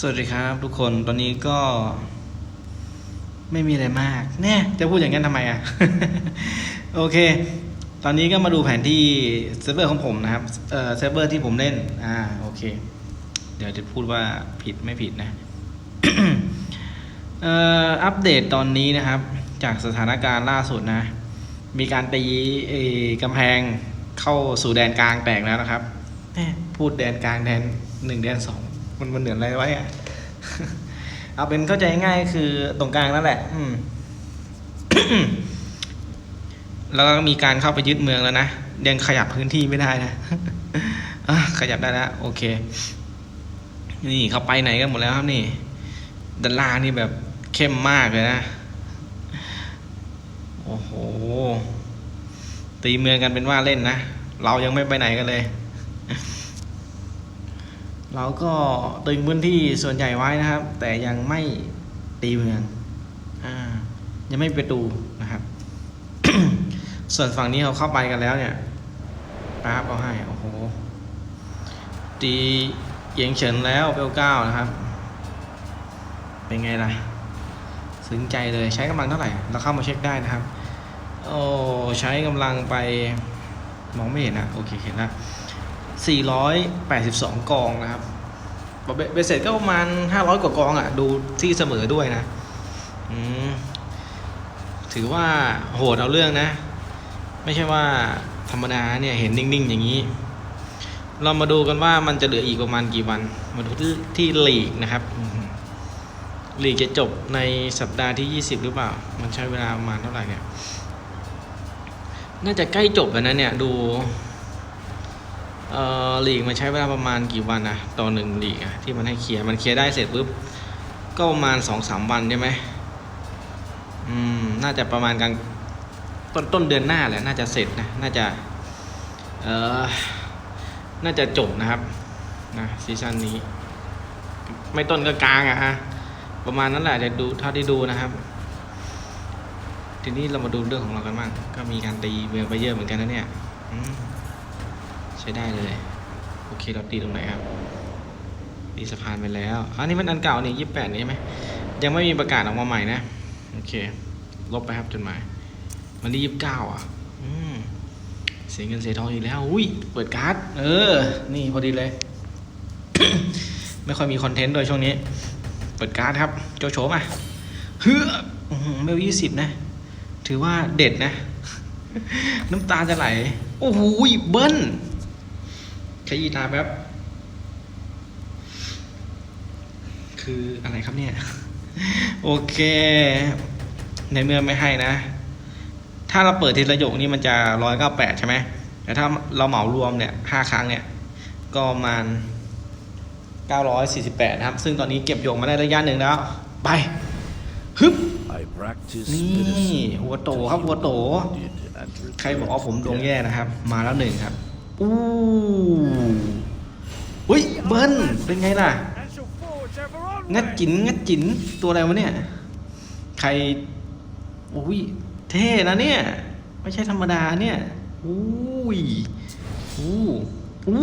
สวัสดีครับทุกคนตอนนี้ก็ ไม่มีอะไรมากเนี่ยจะพูดอย่างนั้นทำไมอะ โอเค ตอนนี้ก็มาดูแผนที่เซิร์ฟเวอร์ของผมนะครับเอ่อเซิร์ฟเวอร์ที่ผมเล่น อ่าโอเค เดี๋ยวจะพูดว่าผิดไม่ผิดนะเอ่ออัปเดตตอนนี้นะครับ จากสถานการณ์ล่าสุดนะ มีการตีเอ่อกำแพงเข้าสู่แดนกลางแตกแล้วนะครับแม่พูดแดนกลางแดนหนึ่งแดนสอง มันมันเหนือนอะไรไว้อะเอาเป็นเข้าใจง่ายคือตรงกลางนั่นแหละ อืมแล้วก็มีการเข้าไปยึดเมืองแล้วนะ ยังขยับพื้นที่ไม่ได้นะขยับได้แล้วโอเค นี่เขาไปไหนกันหมดแล้วครับนี่ด้านล่านี่แบบเข้มมากเลยนะ โอ้โห ตีเมืองกันเป็นว่าเล่นนะ เรายังไม่ไปไหนกันเลย เราก็ตึงพื้นที่ส่วนใหญ่ไว้นะครับ แต่ยังไม่ตีเมืองอ่ายังไม่ประตูนะครับ ส่วนฝั่งนี้เขาเข้าไปกันแล้วเนี่ยป้าบเอาให้โอ้โหตีเอียงเฉินแล้วเปลเก้านะครับ เป็นไงล่ะซึ้งใจเลยใช้กำลังเท่าไหร่ เราเข้ามาเช็คได้นะครับ โอ้ใช้กำลังไปมองไม่เห็นนะโอเคเห็นละ 482 กองนะครับเบเบสเสร็จก็ประมาณ 500 กว่ากองอะ ดูที่เสมอด้วยนะถือว่าโหดเอาเรื่องนะ ไม่ใช่ว่าธรรมดาเนี่ยเห็นนิ่ง ๆ อย่างนี้ เรามาดูกันว่ามันจะเหลืออีกประมาณกี่วัน มาดูที่ที่ลีกนะครับลีกจะจบในสัปดาห์ที่ 20 หรือเปล่า มันใช้เวลาประมาณเท่าไหร่เนี่ย น่าจะใกล้จบแล้วนะเนี่ย ดู เอ่อลีกมันใช้เวลาประมาณกี่วันนะต่อหนึ่งลีกอะที่มันให้เคลียร์มันเคลียร์ได้เสร็จปุ๊บก็ประมาณสองสามวันใช่ไหมอืมน่าจะประมาณกลางต้นต้นเดือนหน้าแหละน่าจะเสร็จนะน่าจะเออน่าจะจบนะครับนะซีซั่นนี้ ไม่ต้นก็กลางอะฮะประมาณนั้นแหละจะดูเท่าที่ดูนะครับ ทีนี้เรามาดูเรื่องของเรากันบ้างก็มีการตีเมืองไปเยอะเหมือนกันนะเนี่ยอืม ใช้ได้เลย โอเคเราตีตรงไหนครับตีสะพานไปแล้วอันนี้มันอันเก่านี่ยี่สิบแปดนี่ใช่ไหมยังไม่มีประกาศออกมาใหม่นะ โอเค ลบไปครับจดหมาย มันที่ยี่สิบเก้าอะเสียเงินเสียทองอีกแล้ว อุ้ย เปิดการ์ด เออ นี่พอดีเลย ไม่ค่อยมีคอนเทนต์ด้วยช่วงนี้ เปิดการ์ดครับ โจโฉมาเฮ้ออื้อหือเมลยี่สิบนะ ถือว่าเด็ดนะ น้ำตาจะไหล โอ้โหเบิ้ล ขยี้ตาแป๊บ คืออะไรครับเนี่ย โอเค ในเมื่อไม่ให้นะ ถ้าเราเปิดทีละหยกนี่มันจะร้อยเก้าแปดใช่ไหมแต่ถ้าเราเหมารวมเนี่ยห้าครั้งเนี่ย ก็ประมาณเก้าร้อยสี่สิบแปดนะครับ ซึ่งตอนนี้เก็บหยกมาได้ระยะหนึ่งแล้ว ไปฮึบ I practice นี่ medicine หัวโตครับหัวโต did and ใครบอกว่าผมดวงแย่นะครับ มาแล้วหนึ่งครับ อู้อุ้ยเบิ้ลเป็นไงล่ะ งัดจิ๋นงัดจิ๋นตัวอะไรวะเนี่ย ใครอุ้ยเท่นะเนี่ย ไม่ใช่ธรรมดาเนี่ยอุ้ยอู้อู้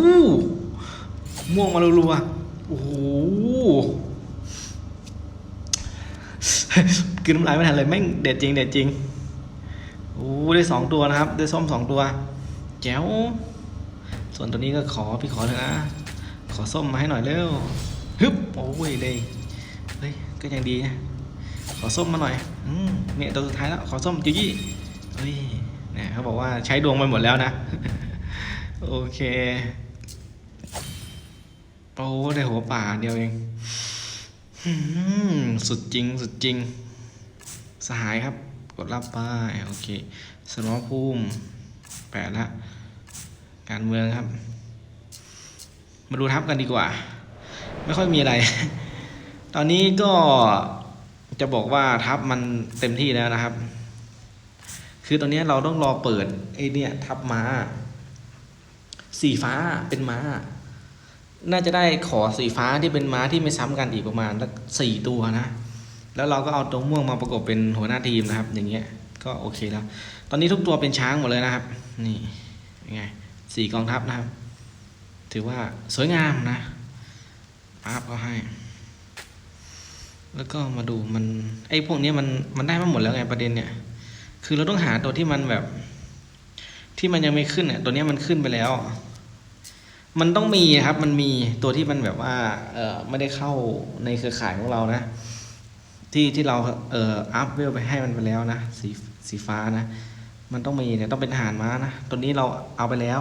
ม่วงมารัวๆโอ้โหกินน้ำลายไม่ทันเลยแม่งเด็ดจริงเด็ดจริงโอ้ได้สองตัวนะครับ ได้ส้มสองตัว แจ๋ว ส่วนตัวนี้ก็ขอพี่ขอเลยนะขอส้มมาให้หน่อยเร็วฮึบโอ้ยเลยเฮ้ยก็ยังดีนะขอส้มมาหน่อยอืมเนี่ยตัวสุดท้ายแล้วขอส้มจิ๋วยี่เฮ้ยเนี่ยเขาบอกว่าใช้ดวงไปหมดแล้วนะโอเคโอ้ได้หัวป่าเดียวเองสุดจริงสุดจริง สหายครับ กดรับไปโอเคสมรภูมิแปดละ การเมืองครับ มาดูทัพกันดีกว่า ไม่ค่อยมีอะไร ตอนนี้ก็จะบอกว่าทัพมันเต็มที่แล้วนะครับ คือตอนนี้เราต้องรอเปิดไอ้เนี่ยทัพม้า สีฟ้าเป็นม้า น่าจะได้ขอสีฟ้าที่เป็นม้าที่ไม่ซ้ำกันอีกประมาณสักสี่ตัวนะ แล้วเราก็เอาตัวม่วงมาประกบเป็นหัวหน้าทีมนะครับ อย่างเงี้ยก็โอเคแล้ว ตอนนี้ทุกตัวเป็นช้างหมดเลยนะครับ นี่ยังไง สี่กองทัพนะครับ ถือว่าสวยงามนะปั๊บก็ให้ แล้วก็มาดูมันไอ้พวกนี้มันมันได้มาหมดแล้วไงประเด็นเนี่ย คือเราต้องหาตัวที่มันแบบ ที่มันยังไม่ขึ้นเนี่ยตัวนี้มันขึ้นไปแล้ว มันต้องมีครับ มันมีตัวที่มันแบบว่า เออไม่ได้เข้าในเครือข่ายของเรานะ ที่ที่เราเอออัพเวลไปให้มันไปแล้วนะสีสีฟ้านะ มันต้องมีเนี่ยต้องเป็นทหารม้านะตัวนี้เราเอาไปแล้ว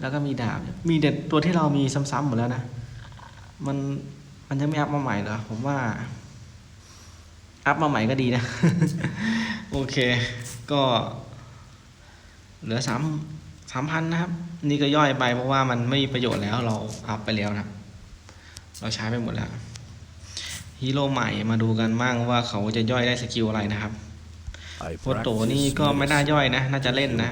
แล้วก็มีดาบ มีแต่ตัวที่เรามีซ้ำๆหมดแล้วนะ มันมันจะไม่อัพมาใหม่เหรอผมว่า อัพมาใหม่ก็ดีนะ โอเค ก็เหลือสามสามพันนะครับ นี่ก็ย่อยไปเพราะว่ามันไม่มีประโยชน์แล้วเราอัพไปแล้วนะ เราใช้ไปหมดแล้วฮีโร่ใหม่มาดูกันบ้างว่าเขาจะย่อยได้สกิลอะไรนะครับ โคโตนี่ก็ไม่น่าย่อยนะ น่าจะเล่นนะ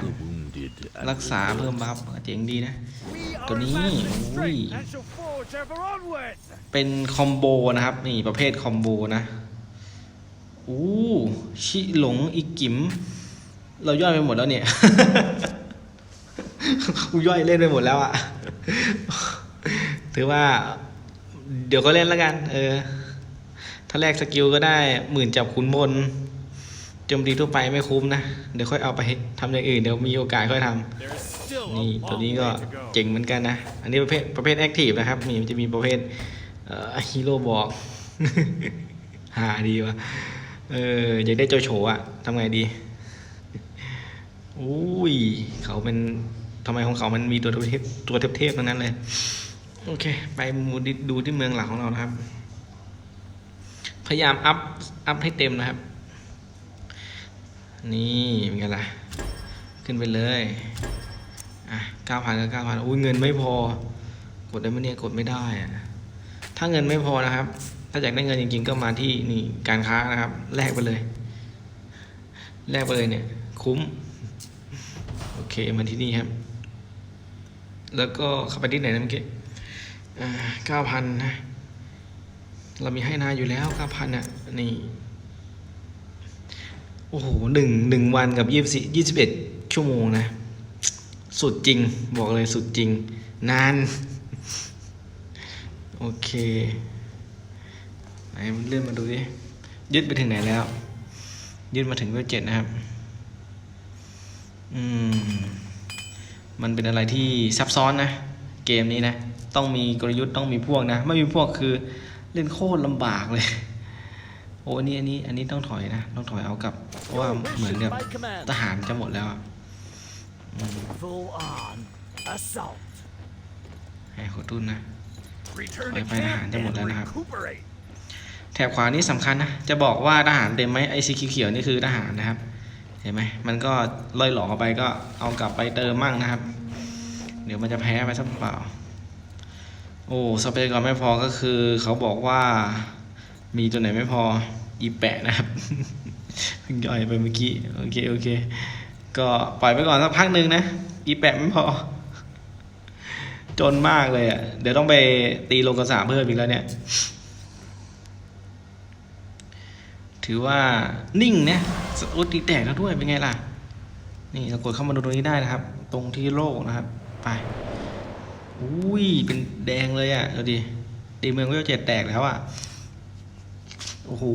รักษาเพิ่มบัฟเจ๋งดีนะ We Tụi are ní, advancing in ui. strength and shall forge ever onward. เป็นคอมโบนะครับ นี่ประเภทคอมโบนะอู้ชิหลงอีกิม เราย่อยไปหมดแล้วเนี่ยกูย่อยเล่นไปหมดแล้วอะถือว่า เดี๋ยวก็เล่นแล้วกัน เออ ถ้าแลกสกิลก็ได้หมื่นจับขุนพล จมตีทั่วไปไม่คุ้มนะ เดี๋ยวค่อยเอาไปทำอย่างอื่น เดี๋ยวมีโอกาสค่อยทำนี่ตัวนี้ก็เจ๋งเหมือนกันนะ อันนี้ประเภทประเภทแอคทีฟนะครับนี่มันจะมีประเภทเฮีโร่บอกหาดีวะเอออยากได้โจโฉอะทำไงดีอุ้ยเขาเป็นทำไมของเขามันมีตัวเทพตัวเทพๆทั้งนั้นเลย โอเค ไปมูดดูที่เมืองหลักของเรานะครับ พยายามอัพอัพให้เต็มนะครับ นี่เป็นไงล่ะ ขึ้นไปเลย อะเก้าพันก็เก้าพันอุ้ยเงินไม่พอ กดได้ไหมเนี่ยกดไม่ได้อะถ้าเงินไม่พอนะครับ ถ้าอยากได้เงินจริง ๆ ก็มาที่นี่การค้านะครับ แลกไปเลย แลกไปเลยเนี่ย คุ้ม โอเคมาที่นี่ครับ แล้วก็เข้าไปที่ไหนนะเมื่อกี้เก้าพันนะ เรามีให้นาอยู่แล้วเก้าพันอะ นี่ โอ้โหหนึ่งหนึ่งวันกับยี่สิบยี่สิบเอ็ดชั่วโมงนะ สุดจริงบอกเลยสุดจริง นาน โอเคไหนเลื่อนมาดูดิยึดไปถึงไหนแล้ว ยึดมาถึงเวลเจ็ดนะครับ อืม มันเป็นอะไรที่ซับซ้อนนะ เกมนี้นะ ต้องมีกลยุทธ์ต้องมีพวกนะ ไม่มีพวกคือเล่นโคตรลำบากเลย โอ้อันนี้อันนี้ อันนี้ต้องถอยนะ ต้องถอยเอากับ เพราะว่า Your เหมือน mission กับ by command. ทหารจะหมดแล้วอะ Full on assault. ให้ขอทุนนะ Return Phải- to phải là camp hạn cho một and lần nào. recuperate. แถบขวานี้สำคัญนะ จะบอกว่าทหารเต็มไหมไอซีเขียวๆนี่คือทหารนะครับ เห็นไหมมันก็ล่อยหลอไปก็เอากลับไปเติมมั่งนะครับ เดี๋ยวมันจะแพ้ไปสักเปล่า โอ้สเปรย์ก่อนไม่พอก็คือ เขาบอกว่ามีตัวไหนไม่พออีแปะนะครับเพิ่ง ย่อยไปเมื่อกี้ โอเค โอเค ก็ปล่อยไปก่อนสักพักหนึ่งนะ อีแปะไม่พอ จนมากเลยอะ เดี๋ยวต้องไปตีโลกระสาเพิ่มอีกแล้วเนี่ย ถือว่านิ่งเนี่ยสอุดตีแตกแล้วด้วย เป็นไงล่ะ นี่เรากดเข้ามาดูตรงนี้ได้นะครับ ตรงที่โลกนะครับ ไป อุ้ย เป็นแดงเลยอะดูดิตีเมืองเวลเจ็ดแตกแล้วอะโอ้โห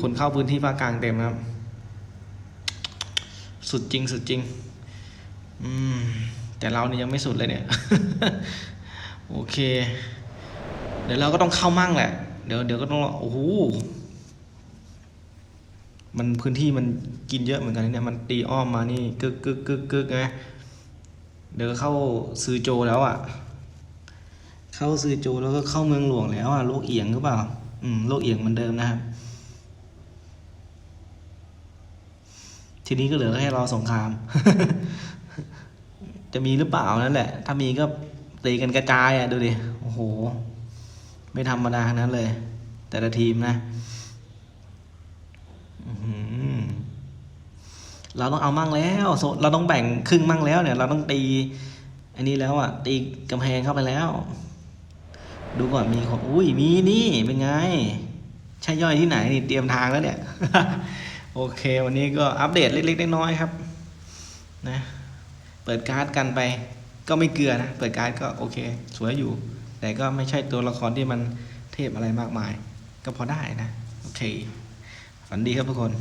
คนเข้าพื้นที่ภาคกลางเต็มครับ สุดจริงสุดจริง อืม แต่เรานี่ยังไม่สุดเลยเนี่ย โอเค เดี๋ยวเราก็ต้องเข้ามั่งแหละ เดี๋ยวเดี๋ยวก็ต้อง โอ้โห มันพื้นที่มันกินเยอะเหมือนกันเนี่ย มันตีอ้อมมานี่กึกกึกกึกกึกไง เดี๋ยวเข้าซือโจแล้วอะ เข้าซือโจแล้วก็เข้าเมืองหลวงแล้วอะ โลกเอียงหรือเปล่า อืม โลกเอียงเหมือนเดิมนะครับ ทีนี้ก็เหลือแค่รอสงคราม จะมีหรือเปล่านั่นแหละ ถ้ามีก็ตีกันกระจายอะดูดิ โอ้โห ไม่ธรรมดาทั้งนั้นเลย แต่ละทีมนะเราต้องเอามั่งแล้วโซเราต้องแบ่งครึ่งมั่งแล้วเนี่ย เราต้องตี อันนี้แล้วอะ ตีกำแพงเข้าไปแล้ว ดูก่อนมีคนอุ้ยมีนี่เป็นไง ใช่ย่อยที่ไหนนี่เตรียมทางแล้วเนี่ย โอเค วันนี้ก็อัปเดตเล็กๆน้อยๆครับนะเปิดการ์ดกันไปก็ไม่เกลือนะ เปิดการ์ดก็โอเค สวยอยู่ แต่ก็ไม่ใช่ตัวละครที่มันเทพอะไรมากมาย ก็พอได้นะ โอเค ฝันดีครับทุกคน